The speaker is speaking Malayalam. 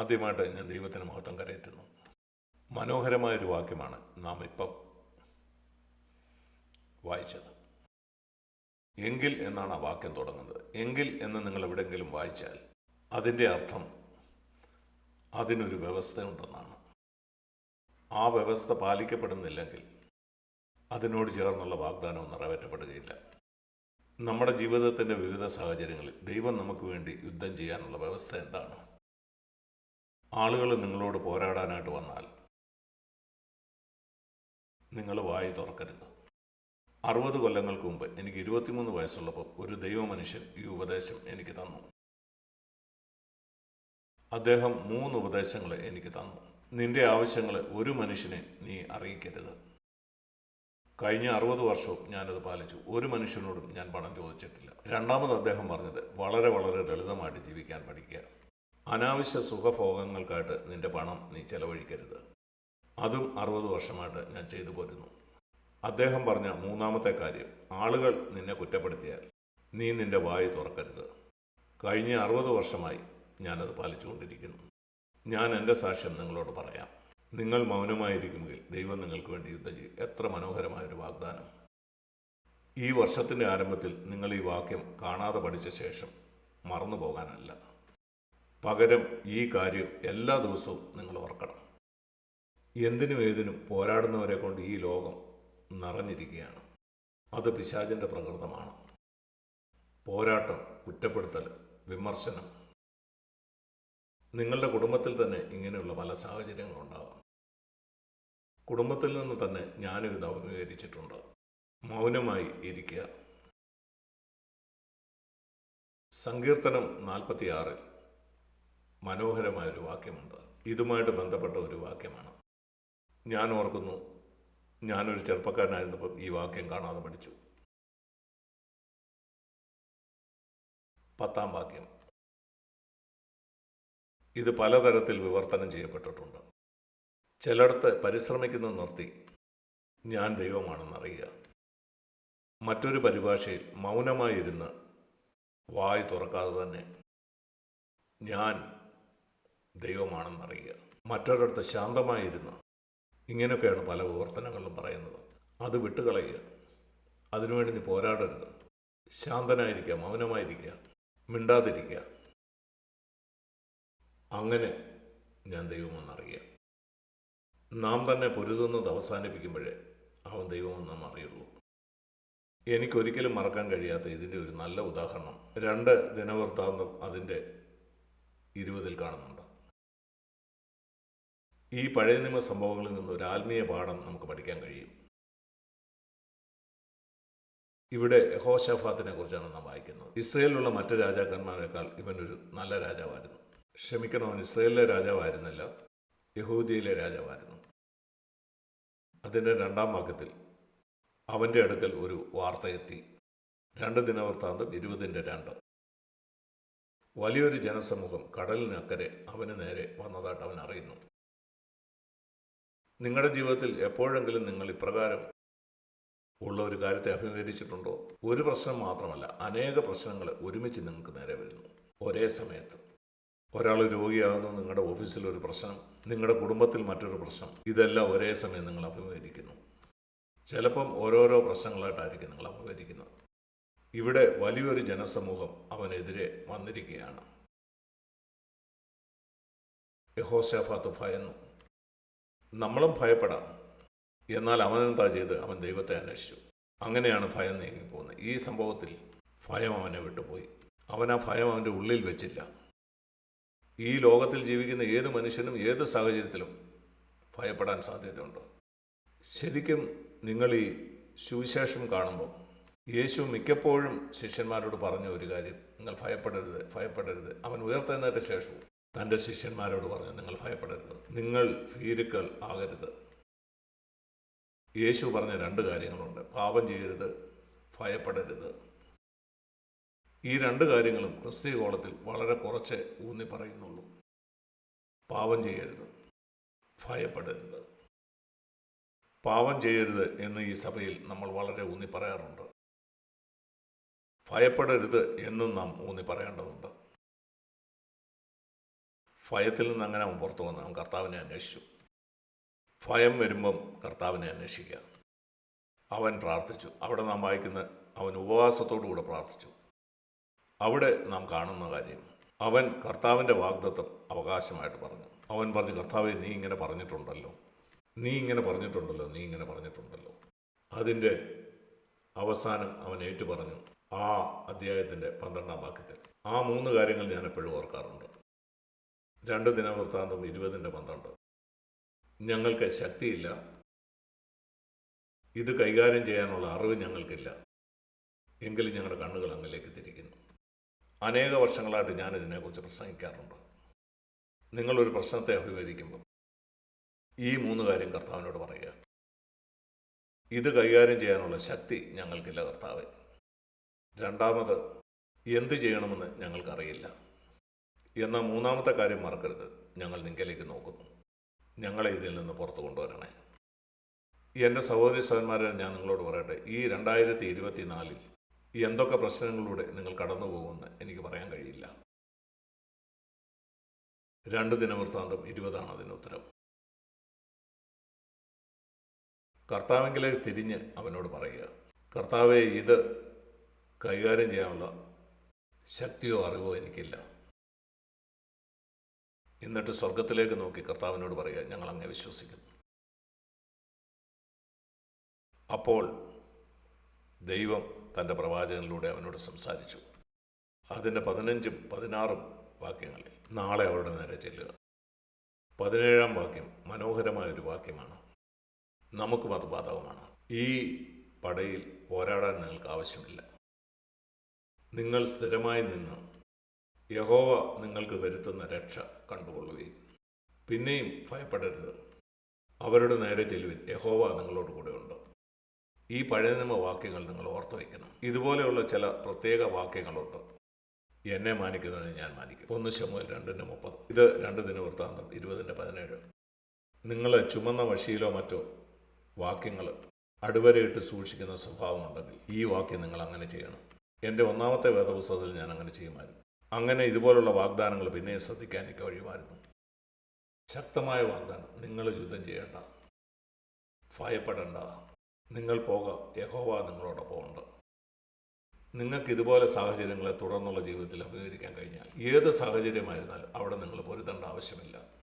ആദ്യമായിട്ട് ഞാൻ ദൈവത്തിന് മഹത്വം കരയറ്റുന്നു. മനോഹരമായൊരു വാക്യമാണ് നാം ഇപ്പം വായിച്ചത്. എങ്കിൽ എന്നാണ് ആ വാക്യം തുടങ്ങുന്നത്. എങ്കിൽ എന്ന് നിങ്ങൾ എവിടെയെങ്കിലും വായിച്ചാൽ അതിന്റെ അർത്ഥം അതിനൊരു വ്യവസ്ഥയുണ്ടെന്നാണ്. ആ വ്യവസ്ഥ പാലിക്കപ്പെടുന്നില്ലെങ്കിൽ അതിനോട് ചേർന്നുള്ള വാഗ്ദാനവും നിറവേറ്റപ്പെടുകയില്ല. നമ്മുടെ ജീവിതത്തിന്റെ വിവിധ സാഹചര്യങ്ങളിൽ ദൈവം നമുക്ക് വേണ്ടി യുദ്ധം ചെയ്യാനുള്ള വ്യവസ്ഥ എന്താണ്? ആളുകൾ നിങ്ങളോട് പോരാടാനായിട്ട് വന്നാൽ നിങ്ങൾ വായി തുറക്കരുത്. അറുപത് കൊല്ലങ്ങൾക്ക് മുമ്പ് എനിക്ക് ഇരുപത്തിമൂന്ന് വയസ്സുള്ളപ്പോൾ ഒരു ദൈവമനുഷ്യൻ ഈ ഉപദേശം എനിക്ക് തന്നു. അദ്ദേഹം മൂന്ന് ഉപദേശങ്ങൾ എനിക്ക് തന്നു. നിന്റെ ആവശ്യങ്ങൾ ഒരു മനുഷ്യനെ നീ അറിയിക്കരുത്. കഴിഞ്ഞ അറുപത് വർഷവും ഞാനത് പാലിച്ചു. ഒരു മനുഷ്യനോടും ഞാൻ പണം ചോദിച്ചിട്ടില്ല. രണ്ടാമത് അദ്ദേഹം പറഞ്ഞത് വളരെ വളരെ ലളിതമായിട്ട് ജീവിക്കാൻ പഠിക്കുക. അനാവശ്യ സുഖഭോഗങ്ങൾക്കായിട്ട് നിന്റെ പണം നീ ചെലവഴിക്കരുത്. അതും അറുപത് വർഷമായിട്ട് ഞാൻ ചെയ്തു പോരുന്നു. അദ്ദേഹം പറഞ്ഞ മൂന്നാമത്തെ കാര്യം ആളുകൾ നിന്നെ കുറ്റപ്പെടുത്തിയാൽ നീ നിന്റെ വായു തുറക്കരുത്. കഴിഞ്ഞ അറുപത് വർഷമായി ഞാനത് പാലിച്ചുകൊണ്ടിരിക്കുന്നു. ഞാൻ എന്റെ സാക്ഷ്യം നിങ്ങളോട് പറയാം. നിങ്ങൾ മൗനമായിരിക്കുമെങ്കിൽ ദൈവം നിങ്ങൾക്ക് വേണ്ടി യുദ്ധം ചെയ്യും. എത്ര മനോഹരമായൊരു വാഗ്ദാനം. ഈ വർഷത്തിന്റെ ആരംഭത്തിൽ നിങ്ങൾ ഈ വാക്യം കാണാതെ പഠിച്ച ശേഷം മറന്നു പോകാനല്ല പകരം ഈ കാര്യം എല്ലാ ദിവസവും നിങ്ങൾ ഓർക്കണം. എന്തിനും ഏതിനും പോരാടുന്നവരെ കൊണ്ട് ഈ ലോകം നിറഞ്ഞിരിക്കുകയാണ്. അത് പിശാചിന്റെ പ്രകൃതമാണ്. പോരാട്ടം കുറ്റപ്പെടുത്തൽ വിമർശനം. നിങ്ങളുടെ കുടുംബത്തിൽ തന്നെ ഇങ്ങനെയുള്ള പല സാഹചര്യങ്ങളുണ്ടാകാം കുടുംബത്തിൽ നിന്ന് തന്നെ ഞാനും ഇത് അഭിമുഖീകരിച്ചിട്ടുണ്ട്. മൗനമായി ഇരിക്കുക. സങ്കീർത്തനം നാൽപ്പത്തിയാറിൽ. മനോഹരമായൊരു വാക്യമുണ്ട്. ഇതുമായിട്ട് ബന്ധപ്പെട്ട ഒരു വാക്യമാണ്. ഞാൻ ഓർക്കുന്നു ഞാനൊരു ചെറുപ്പക്കാരനായിരുന്നപ്പം ഈ വാക്യം കാണാതെ പഠിച്ചു. പത്താം വാക്യം. ഇത് പലതരത്തിൽ വിവർത്തനം ചെയ്യപ്പെട്ടിട്ടുണ്ട്. ചിലയിടത്ത് പരിശ്രമിക്കുന്ന നിർത്തി ഞാൻ ദൈവമാണെന്നറിയുക. മറ്റൊരു പരിഭാഷയിൽ മൗനമായിരുന്ന് വായി തുറക്കാതെ തന്നെ ഞാൻ ദൈവമാണെന്നറിയുക. മറ്റൊരിടത്ത് ശാന്തമായിരുന്ന് ഇങ്ങനെയൊക്കെയാണ് പല വിവർത്തനങ്ങളിലും പറയുന്നത്. അത് വിട്ടുകളയുക. അതിനുവേണ്ടി നീ പോരാടരുത്. ശാന്തനായിരിക്കുക മൗനമായിരിക്കുക മിണ്ടാതിരിക്കുക. അങ്ങനെ ഞാൻ ദൈവമെന്നറിയുക. നാം തന്നെ പൊരുതുന്നത് അവസാനിപ്പിക്കുമ്പോഴേ അവൻ ദൈവമെന്ന് നാം അറിയുള്ളൂ. എനിക്കൊരിക്കലും മറക്കാൻ കഴിയാത്ത ഇതിന്റെ ഒരു നല്ല ഉദാഹരണം. രണ്ട് ദിനവൃത്താന്തം അതിന്റെ ഇരുപതിൽ കാണുന്നുണ്ട്. ഈ പഴയ നിയമ സംഭവങ്ങളിൽ നിന്ന് ഒരു ആത്മീയ പാഠം നമുക്ക് പഠിക്കാൻ കഴിയും. ഇവിടെ ഹോഷഫാത്തിനെ കുറിച്ചാണ് നാം വായിക്കുന്നത്. ഇസ്രയേലിലുള്ള മറ്റ് രാജാക്കന്മാരെക്കാൾ ഇവനൊരു നല്ല രാജാവായിരുന്നു. ക്ഷമിക്കണം അവൻ ഇസ്രയേലിലെ രാജാവായിരുന്നില്ല യഹൂദിയിലെ രാജാവായിരുന്നു. അതിന്റെ രണ്ടാം വാക്യത്തിൽ അവന്റെ അടുക്കൽ ഒരു വാർത്ത എത്തി. രണ്ട് ദിനവൃത്താന്തം ഇരുപതിന്റെ രണ്ട്. വലിയൊരു ജനസമൂഹം കടലിനക്കരെ അവന് നേരെ വന്നതായിട്ട് അവൻ അറിയുന്നു. നിങ്ങളുടെ ജീവിതത്തിൽ എപ്പോഴെങ്കിലും നിങ്ങൾ ഇപ്രകാരം ഉള്ള ഒരു കാര്യത്തെ അഭിമുഖീകരിച്ചിട്ടുണ്ടോ? ഒരു പ്രശ്നം മാത്രമല്ല അനേക പ്രശ്നങ്ങൾ ഒരുമിച്ച് നിങ്ങൾക്ക് നേരെ വരുന്നു. ഒരേ സമയത്ത്. ഒരാൾ രോഗിയാകുന്നു നിങ്ങളുടെ ഓഫീസിൽ ഒരു പ്രശ്നം നിങ്ങളുടെ കുടുംബത്തിൽ മറ്റൊരു പ്രശ്നം ഇതെല്ലാം ഒരേ സമയം നിങ്ങൾ അഭിമുഖീകരിക്കുന്നു. ചിലപ്പം ഓരോരോ പ്രശ്നങ്ങളായിട്ടായിരിക്കും നിങ്ങൾ അഭിമുഖീകരിക്കുന്നത് ഇവിടെ വലിയൊരു ജനസമൂഹം അവനെതിരെ വന്നിരിക്കുകയാണ്. യഹോഷാഫാത്ത് ഭയന്നു നമ്മളും ഭയപ്പെടാം. എന്നാൽ അവനെന്താ ചെയ്ത്? അവൻ ദൈവത്തെ അന്വേഷിച്ചു. അങ്ങനെയാണ് ഭയം നീങ്ങിപ്പോകുന്നത്. ഈ സംഭവത്തിൽ ഭയം അവനെ വിട്ടുപോയി. അവൻ ആ ഭയം അവന്റെ ഉള്ളിൽ വെച്ചില്ല. ഈ ലോകത്തിൽ ജീവിക്കുന്ന ഏത് മനുഷ്യനും ഏത് സാഹചര്യത്തിലും ഭയപ്പെടാൻ സാധ്യതയുണ്ട്. ശരിക്കും നിങ്ങൾ ഈ സുവിശേഷം കാണുമ്പോൾ യേശു മിക്കപ്പോഴും ശിഷ്യന്മാരോട് പറഞ്ഞ ഒരു കാര്യം നിങ്ങൾ ഭയപ്പെടരുത് ഭയപ്പെടരുത്. അവൻ ഉയർത്തെഴുന്നേറ്റ ശേഷവും തന്റെ ശിഷ്യന്മാരോട് പറഞ്ഞു നിങ്ങൾ ഭയപ്പെടരുത് നിങ്ങൾ ഭീരുക്കൾ ആകരുത്. യേശു പറഞ്ഞ രണ്ട് കാര്യങ്ങളുണ്ട്. പാപം ചെയ്യരുത് ഭയപ്പെടരുത്. ഈ രണ്ട് കാര്യങ്ങളും ക്രിസ്തീയ കോളത്തിൽ വളരെ കുറച്ച് ഊന്നി പറയുന്നുള്ളൂ. പാപം ചെയ്യരുത് ഭയപ്പെടരുത്. പാപം ചെയ്യരുത് എന്ന് ഈ സഭയിൽ നമ്മൾ വളരെ ഊന്നി പറയാറുണ്ട്. ഭയപ്പെടരുത് എന്നും നാം ഊന്നി പറയേണ്ടതുണ്ട്. ഭയത്തിൽ നിന്ന് അങ്ങനെ അവൻ പുറത്തു വന്നു അവൻ കർത്താവിനെ അന്വേഷിച്ചു. ഭയം വരുമ്പം കർത്താവിനെ അന്വേഷിക്കുക. അവൻ പ്രാർത്ഥിച്ചു. അവിടെ നാം വായിക്കുന്ന അവൻ ഉപവാസത്തോടുകൂടെ പ്രാർത്ഥിച്ചു. അവിടെ നാം കാണുന്ന കാര്യം അവൻ കർത്താവിന്റെ വാഗ്ദത്വം അവകാശമായിട്ട് പറഞ്ഞു. അവൻ പറഞ്ഞു കർത്താവെ നീ ഇങ്ങനെ പറഞ്ഞിട്ടുണ്ടല്ലോ. നീ ഇങ്ങനെ പറഞ്ഞിട്ടുണ്ടല്ലോ. നീ ഇങ്ങനെ പറഞ്ഞിട്ടുണ്ടല്ലോ. അതിന്റെ അവസാനം അവൻ ഏറ്റു പറഞ്ഞു ആ അധ്യായത്തിന്റെ പന്ത്രണ്ടാം വാക്യത്തിൽ ആ മൂന്ന് കാര്യങ്ങൾ ഞാൻ എപ്പോഴും ഓർക്കാറുണ്ട്. രണ്ട് ദിനവൃത്താന്തം ഇരുപതിന്റെ പന്ത്രണ്ട്. ഞങ്ങൾക്ക് ശക്തിയില്ല. ഇത് കൈകാര്യം ചെയ്യാനുള്ള അറിവ് ഞങ്ങൾക്കില്ല. എങ്കിലും ഞങ്ങളുടെ കണ്ണുകൾ അങ്ങിലേക്ക് തിരിക്കുന്നു. അനേക വർഷങ്ങളായിട്ട് ഞാൻ ഇതിനെക്കുറിച്ച് പ്രസംഗിക്കാറുണ്ട്. നിങ്ങളൊരു പ്രശ്നത്തെ അഭിമുഖീകരിക്കുമ്പോൾ ഈ മൂന്ന് കാര്യം കർത്താവിനോട് പറയുക. ഇത് കൈകാര്യം ചെയ്യാനുള്ള ശക്തി ഞങ്ങൾക്കില്ല കർത്താവ്. രണ്ടാമത് എന്ത് ചെയ്യണമെന്ന് ഞങ്ങൾക്കറിയില്ല. എന്നാൽ മൂന്നാമത്തെ കാര്യം മറക്കരുത്. ഞങ്ങൾ നിങ്കലേക്ക് നോക്കുന്നു. ഞങ്ങളെ ഇതിൽ നിന്ന് പുറത്തു കൊണ്ടുവരണേ. എന്റെ സഹോദരി സഹന്മാരെ ഞാൻ നിങ്ങളോട് പറയട്ടെ. ഈ രണ്ടായിരത്തി ഇരുപത്തി നാലിൽ എന്തൊക്കെ പ്രശ്നങ്ങളിലൂടെ നിങ്ങൾ കടന്നു പോകുമെന്ന് എനിക്ക് പറയാൻ കഴിയില്ല. രണ്ട് ദിനവൃത്താന്തം ഇരുപതാണ് അതിന് ഉത്തരം. കർത്താവെങ്കിലേക്ക് തിരിഞ്ഞ് അവനോട് പറയുക കർത്താവെ ഇത് കൈകാര്യം ചെയ്യാനുള്ള ശക്തിയോ അറിവോ എനിക്കില്ല. എന്നിട്ട് സ്വർഗത്തിലേക്ക് നോക്കി കർത്താവിനോട് പറയുക ഞങ്ങൾ അങ്ങനെ വിശ്വസിക്കുന്നു. അപ്പോൾ ദൈവം തന്റെ പ്രവാചകനിലൂടെ അവനോട് സംസാരിച്ചു. അതിന്റെ പതിനഞ്ചും പതിനാറും വാക്യങ്ങളിൽ നാളെ അവരുടെ നേരെ ചെല്ലുക. പതിനേഴാം വാക്യം മനോഹരമായ ഒരു വാക്യമാണ്. നമുക്കും അത് ബാധകമാണ്. ഈ പടയിൽ പോരാടാൻ നിങ്ങൾക്ക് ആവശ്യമില്ല. നിങ്ങൾ സ്ഥിരമായി നിന്ന് യഹോവ നിങ്ങൾക്ക് വരുത്തുന്ന രക്ഷ കണ്ടുകൊള്ളുകയും പിന്നെയും ഭയപ്പെടരുത്. അവരുടെ നേരെ ചെല്ലുവിൻ. യഹോവ നിങ്ങളോട് കൂടെയുണ്ട് ഈ പഴയ നിയമ വാക്യങ്ങൾ നിങ്ങൾ ഓർത്തു വയ്ക്കണം. ഇതുപോലെയുള്ള ചില പ്രത്യേക വാക്യങ്ങളുണ്ട്. എന്നെ മാനിക്കുന്നതിന് ഞാൻ മാനിക്കും. ഒന്ന് ശമുവൽ രണ്ടിന്റെ മുപ്പത്. ഇത് രണ്ട് ദിന വൃത്താന്തം ഇരുപതിന്റെ പതിനേഴ്. നിങ്ങൾ ചുമന്ന വഴിയിലോ മറ്റോ വാക്യങ്ങൾ അടുവരയിട്ട് സൂക്ഷിക്കുന്ന സ്വഭാവമുണ്ടെങ്കിൽ ഈ വാക്യം നിങ്ങൾ അങ്ങനെ ചെയ്യണം. എന്റെ ഒന്നാമത്തെ വേദപുസ്തകത്തിൽ ഞാൻ അങ്ങനെ ചെയ്യുമായിരുന്നു. അങ്ങനെ ഇതുപോലുള്ള വാഗ്ദാനങ്ങൾ പിന്നെ ശ്രദ്ധിക്കാൻ കഴിയുമായിരുന്നു ശക്തമായ വാഗ്ദാനം. നിങ്ങൾ യുദ്ധം ചെയ്യേണ്ട. ഭയപ്പെടേണ്ട. നിങ്ങൾ പോകാം. യഹോവ നിങ്ങളോടൊപ്പം ഉണ്ട്. നിങ്ങൾക്ക് ഇതുപോലെ സാഹചര്യങ്ങളെ തുടർന്നുള്ള ജീവിതത്തിൽ അഭിമുഖീകരിക്കാൻ കഴിഞ്ഞാൽ ഏത് സാഹചര്യമായിരുന്നാലും അവിടെ നിങ്ങൾ പൊരുത്തേണ്ട ആവശ്യമില്ല.